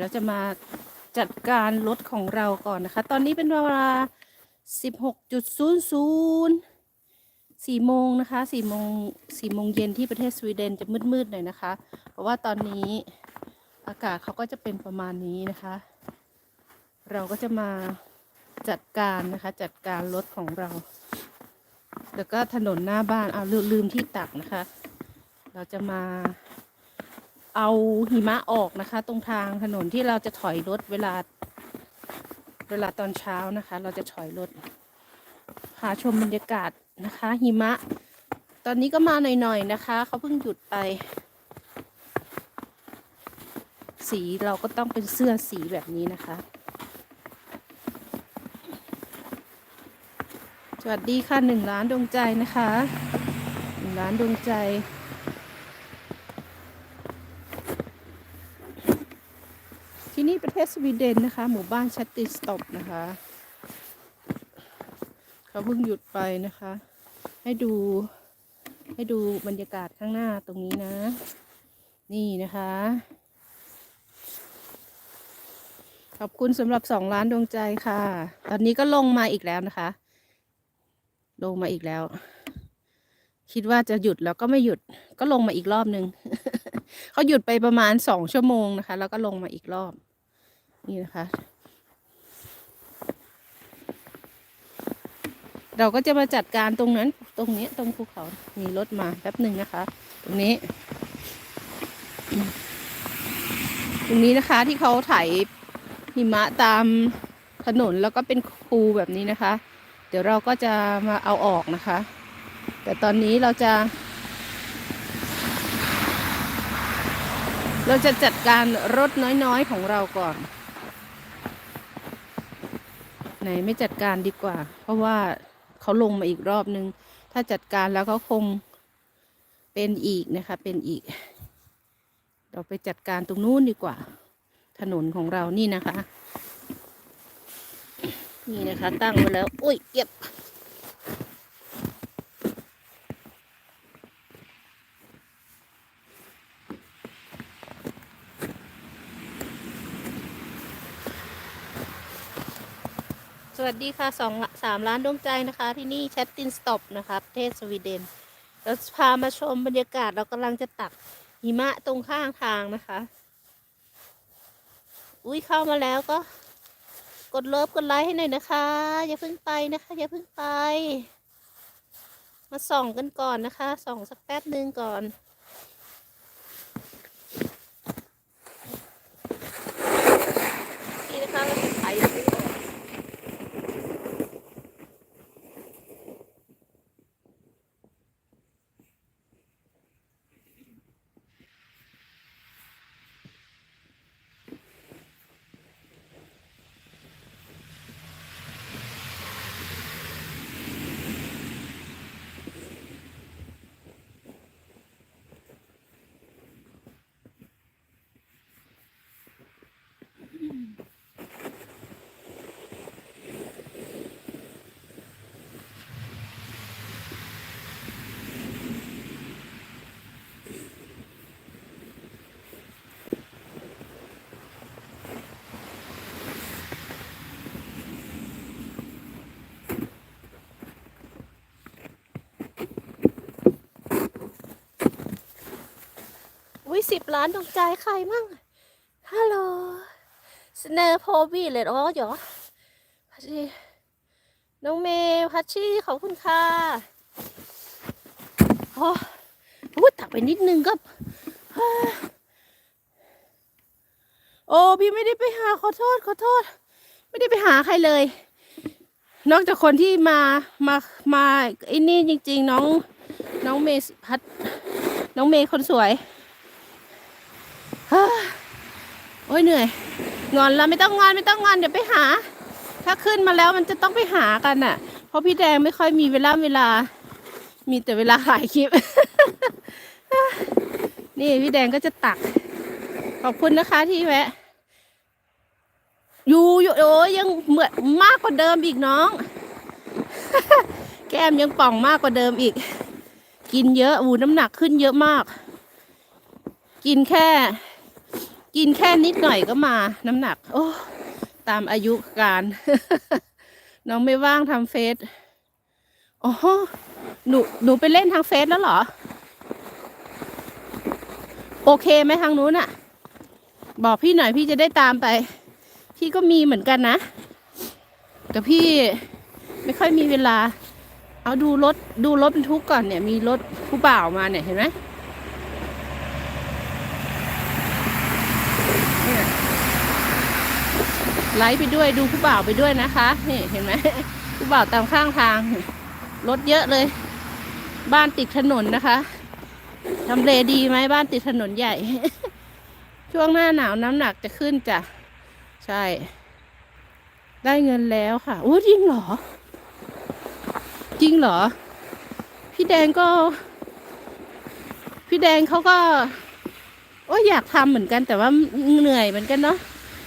เราจะมาจัดการรถของเราก่อนนะคะ ตอนนี้เป็นเวลา 16.00 4โมงนะคะ4โมง4โมงเย็นที่ประเทศสวีเดนจะมืดๆหน่อยนะคะ เพราะว่าตอนนี้อากาศเขาก็จะเป็นประมาณนี้นะคะ เราก็จะมาจัดการนะคะ จัดการรถของเรา แล้วก็ถนนหน้าบ้านเอาลลืมที่ตักนะคะ เราจะมา เอาหิมะออกนะคะ ตรงทางถนนที่เราจะถอยรถเวลา เวลาตอนเช้านะคะ เราจะถอยรถพาชมบรรยากาศนะคะ หิมะ ตอนนี้ก็มาหน่อยๆนะคะเขาเพิ่งหยุดไป สีเราก็ต้องเป็นเสื้อสีแบบนี้นะคะ สวัสดีค่ะหนึ่งล้านดวงใจนะคะหนึ่งล้านดวงใจ นี่ประเทศสวีเดนนะคะ หมู่บ้านชัตติสตอปนะคะ เขาเพิ่งหยุดไปนะคะ ให้ดู ให้ดูบรรยากาศข้างหน้าตรงนี้นะ นี่นะคะ ขอบคุณสำหรับสองล้านดวงใจค่ะ ตอนนี้ก็ลงมาอีกแล้วนะคะ ลงมาอีกแล้ว คิดว่าจะหยุดแล้วก็ไม่หยุด ก็ลงมาอีกรอบนึงเขาหยุดไปประมาณสองชั่วโมงนะคะ แล้วก็ลงมาอีกรอบ นี่นะคะ เราก็จะมาจัดการตรงนั้น ตรงนี้ตรงภูเขามีรถมาแป๊บหนึ่งนะคะ ตรงนี้ ตรงนี้นะคะที่เขาไถหิมะตามถนนแล้วก็เป็นคูแบบนี้นะคะ เดี๋ยวเราก็จะมาเอาออกนะคะ แต่ตอนนี้เราจะ เราจะจัดการรถน้อยๆของเราก่อน ไหนไม่จัดการดีกว่า เพราะว่าเขาลงมาอีกรอบนึง ถ้าจัดการแล้วเขาคงเป็นอีกนะคะ เป็นอีก เราไปจัดการตรงนู้นดีกว่า ถนนของเรานี่นะคะ นี่นะคะ ตั้งไว้แล้ว อุ้ยเก็บ วัสดีค่ะสองสามล้านดวงใจนะคะ ที่นี่แชตตินสต็อปนะคะประเทศสวีเดน เราพามาชมบรรยากาศเรากำลังจะตักหิมะตรงข้างทางนะคะ อุ้ยเข้ามาแล้วก็ กดเลิฟกดไลค์ให้หน่อยนะคะ อย่าเพิ่งไปนะคะ อย่าเพิ่งไป มาส่องกันก่อนนะคะ ส่องสักแป๊บหนึ่งก่อนนะคะเราจะไถตรงนี้ออก อุ้ยสิบ ล้านดวงใจใครมั่งฮัลโหลสเนอร์โพบีเลยอ๋อเหรอพัชชีน้องเมย์พัชชีขอบคุณค่ะโอ้โหตักไปนิดนึงก็โอ้พี่ไม่ได้ไปหาขอโทษขอโทษ ไม่ได้ไปหาใครเลย นอกจากคนที่มามามาไอ้นี่จริง ๆ น้องน้องเมย์พัดน้องเมย์คนสวย โอ้ยเหนื่อย งอนแล้วไม่ต้องงอนไม่ต้องงอนเดี๋ยวไปหา ถ้าขึ้นมาแล้วมันจะต้องไปหากันน่ะ เพราะพี่แดงไม่ค่อยมีเวลาเวลา มีแต่เวลาถ่ายคลิป นี่พี่แดงก็จะตัก ขอบคุณนะคะที่แวะอยู่อยู่โอ้ยยังเหมือนมากกว่าเดิมอีกน้อง แก้มยังป่องมากกว่าเดิมอีก กินเยอะอูน้ำหนักขึ้นเยอะมาก กินแค่ กินแค่นิดหน่อยก็มาน้ำหนัก โอ้ตามอายุการ น้องไม่ว่างทำเฟซอ๋อหนูหนูไปเล่นทางเฟซแล้วเหรอ โอเคไหมทางนู้นอะบอกพี่หน่อยพี่จะได้ตามไป พี่ก็มีเหมือนกันนะ แต่พี่ไม่ค่อยมีเวลา เอาดูรถดูรถบรรทุกก่อนเนี่ย มีรถผู้บ่าวมาเนี่ยเห็นไหมเนี่ย ไลฟ์ไปด้วยดูผู้บ่าวไปด้วยนะคะนี่เห็นไหมผู้บ่าวตามข้างทางรถเยอะเลย บ้านติดถนนนะคะทำเลดีไหมบ้านติดถนนใหญ่ ช่วงหน้าหนาวน้ำหนักจะขึ้นจ้ะใช่ ได้เงินแล้วค่ะโอ้จริงเหรอ จริงเหรอ พี่แดงก็ พี่แดงเขาก็โอ้อยากทำเหมือนกันแต่ว่าเหนื่อยเหมือนกันเนาะ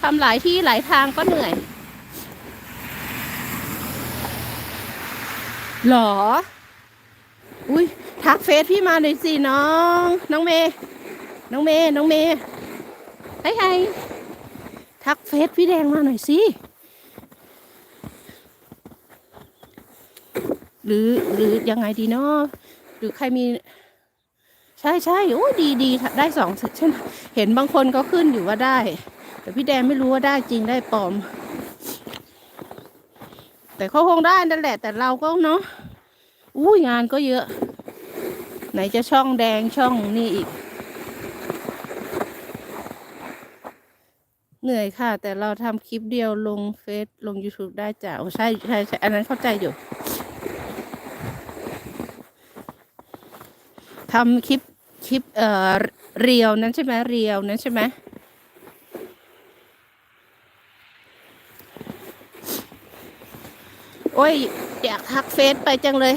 ทำหลายที่หลายทางก็เหนื่อยหรอ อุ้ยทักเฟซพี่มาหน่อยสิน้อง น้องเมย์น้องเมย์น้องเมย์ไฮ้ไฮทักเฟซพี่แดงมาหน่อยสิ หรือหรือยังไงดีเนาะหรือใครมี ใช่ใช่โอ้ดีดีได้สองเช่นเห็นบางคนก็ขึ้นอยู่ว่าได้ แต่พี่แดงไม่รู้ว่าได้จริงได้ปลอม แต่เขาคงได้นั่นแหละ แต่เราก็เนาะอุ้งานก็เยอะ ไหนจะช่องแดงช่องนี่อีก เหนื่อยค่ะ แต่เราทำคลิปเดียวลงเฟซลง YouTube ได้จ้ะโอ้ใช่ใช่ใช่อันนั้นเข้าใจอยู่ทำคลิปคลิปเอ่อเรียวนั้นใช่ไหมเรียวนั้นใช่ไหม อ้ย อยากทักเฟซไปจังเลย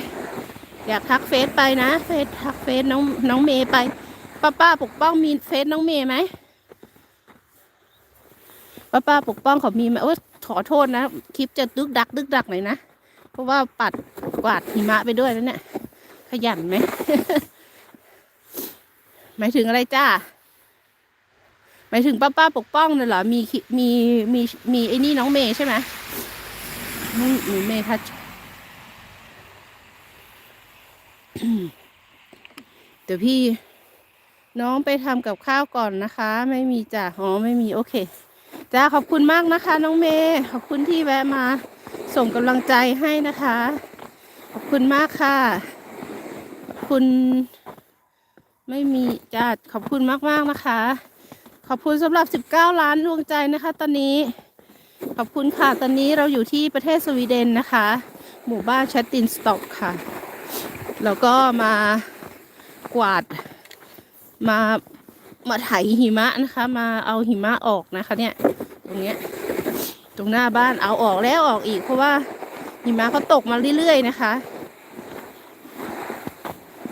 อยากทักเฟซไปนะ เฟซทักเฟซน้องน้องเมย์ไป ป้าป้าปกป้องมีเฟซน้องเมย์ไหมป้าป้าปกป้องเขามีไหมโอ้ยขอโทษนะ คลิปจะดึกดัก ดึกดักหน่อยนะ เพราะว่าปัดกวาดหิมะไปด้วยแล้วเนี่ย ขยันไหม หมายถึงอะไรจ้าหมายถึงป้าป้าปกป้องเลยเหรอ มีมีมีมีไอ้นี่น้องเมย์ใช่ไหม น้องหนูเมทัชเดี๋ยวพี่น้องไปทำกับข้าวก่อนนะคะ ไม่มีจ้ะอ๋อไม่มีโอเคจ้าขอบคุณมากนะคะ น้องเมย์ขอบคุณที่แวะมา ส่งกำลังใจให้นะคะ ขอบคุณมากค่ะ ขอบคุณ ไม่มีจ้าขอบคุณมากมากๆนะคะ ขอบคุณสำหรับ 19 ล้านดวงใจนะคะ ตอนนี้ ขอบคุณค่ะ ตอนนี้เราอยู่ที่ประเทศสวีเดนนะคะ หมู่บ้านชัตตินสต็อกค่ะ แล้วก็มากวาด มามาไถหิมะนะคะ มาเอาหิมะออกนะคะ เนี่ย ตรงเนี้ย ตรงหน้าบ้านเอาออกแล้วออกอีก เพราะว่าหิมะก็ตกมาเรื่อยๆนะคะ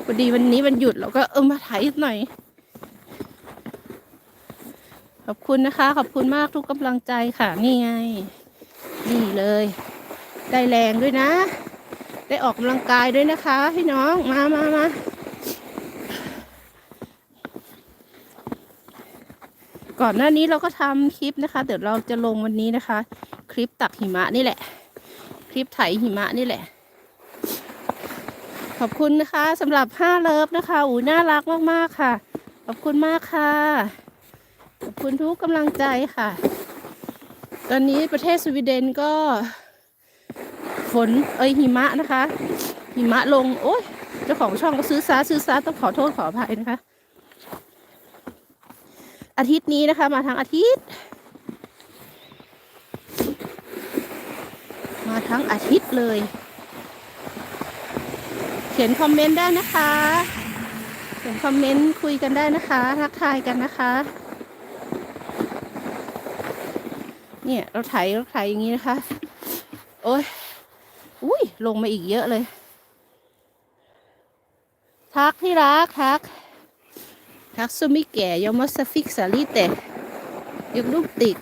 พอดีวันนี้วันหยุดเราก็เออมาถ่ายหน่อย ขอบคุณนะคะ ขอบคุณมากทุกกำลังใจค่ะ นี่ไง นี่เลย ได้แรงด้วยนะ ได้ออกกำลังกายด้วยนะคะ พี่น้อง มามามาก่อนหน้านี้เราก็ทำคลิปนะคะ เดี๋ยวเราจะลงวันนี้นะคะ คลิปตักหิมะนี่แหละ คลิปไถหิมะนี่แหละ ขอบคุณนะคะสำหรับห้าเลิฟนะคะอูน่ารักมากๆค่ะ ขอบคุณมากค่ะ คุณทุกกำลังใจค่ะ ตอนนี้ประเทศสวีเดนก็ ฝนเอ้ยหิมะนะคะ หิมะลง โอ้ยเจ้าของช่องก็ซื้อซาซื้อซาต้องขอโทษขออภัยนะคะ อาทิตย์นี้นะคะ มาทั้งอาทิตย์ มาทั้งอาทิตย์เลย เขียนคอมเมนต์ได้นะคะเขียนคอมเมนต์คุยกันได้นะคะ ทักทายกันนะคะ เนี่ยเราไถเราไถอย่างนี้นะคะ โอ้ยอุ้ยลงมาอีกเยอะเลย ทักที่รักทัก ทัก så mycket. Jag måste fixa lite. Jag är duktig.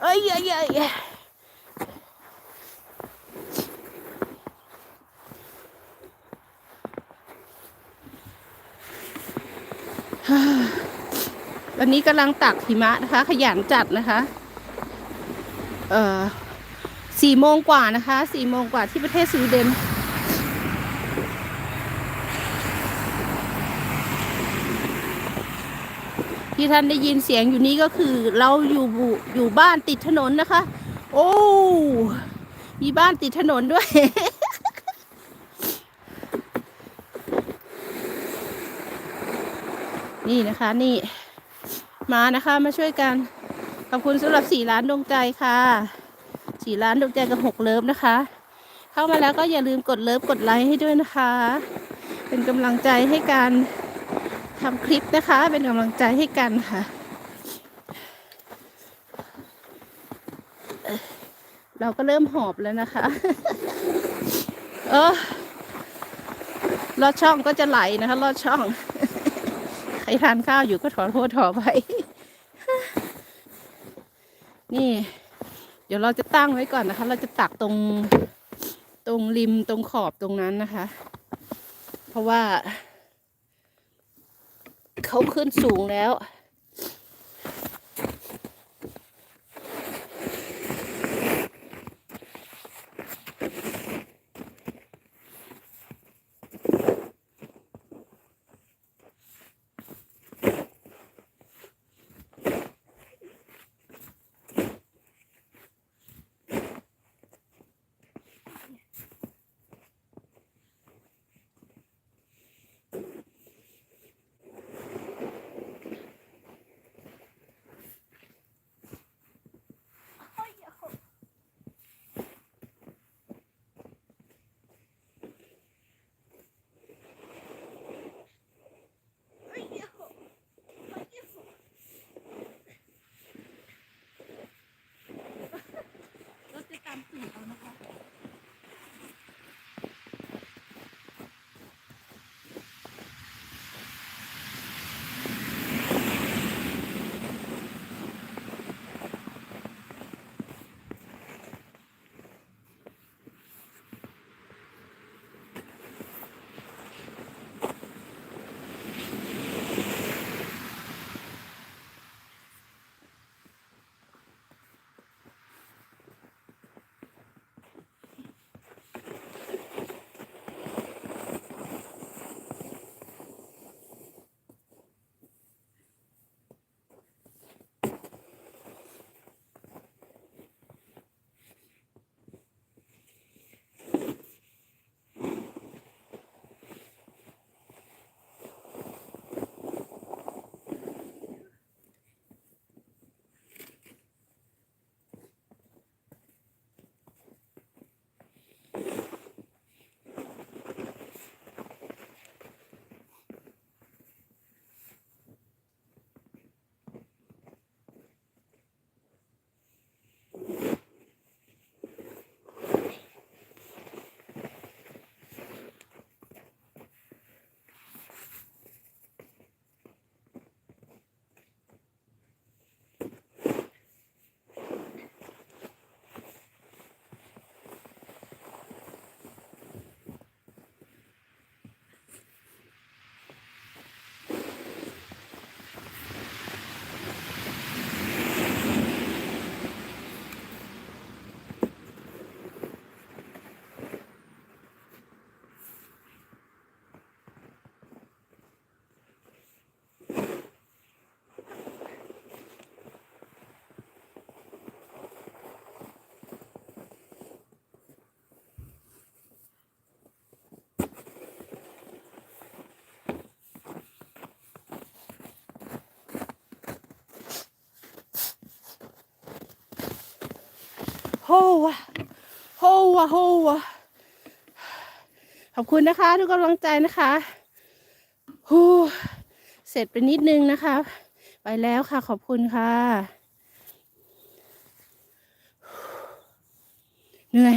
Aj, aj, aj. ตอ นนี้กำลังตักหิมะนะคะ ขยันจัดนะคะ เอ่อสี่โมงกว่านะคะสี่โมงกว่าที่ประเทศสวีเดนที่ท่านได้ยินเสียงอยู่นี้ก็คือเราอยู่บุอยู่บ้านติดถนนนะคะ โอ้มีบ้านติดถนนด้วย นี่นะคะนี่ มานะคะ มาช่วยกัน ขอบคุณสำหรับสี่ล้านดวงใจค่ะสี่ล้านดวงใจกับหกเลิฟนะคะ เข้ามาแล้วก็อย่าลืมกดเลิฟกดไลค์ให้ด้วยนะคะ เป็นกำลังใจให้การทำคลิปนะคะ เป็นกำลังใจให้กันค่ะ เราก็เริ่มหอบแล้วนะคะ เออลอดช่องก็จะไหลนะคะลอดช่อง ใครทานข้าวอยู่ก็ถอนโทษถอไป นี่ เดี๋ยวเราจะตั้งไว้ก่อนนะคะ เราจะตักตรงตรงริมตรงขอบตรงนั้นนะคะ เพราะว่า เขาขึ้นสูงแล้ว โฮวะโฮวะโฮวะขอบคุณนะคะทุกกำลังใจนะคะฮู้เสร็จไปนิดนึงนะคะ ไปแล้วค่ะขอบคุณค่ะ เหนื่อย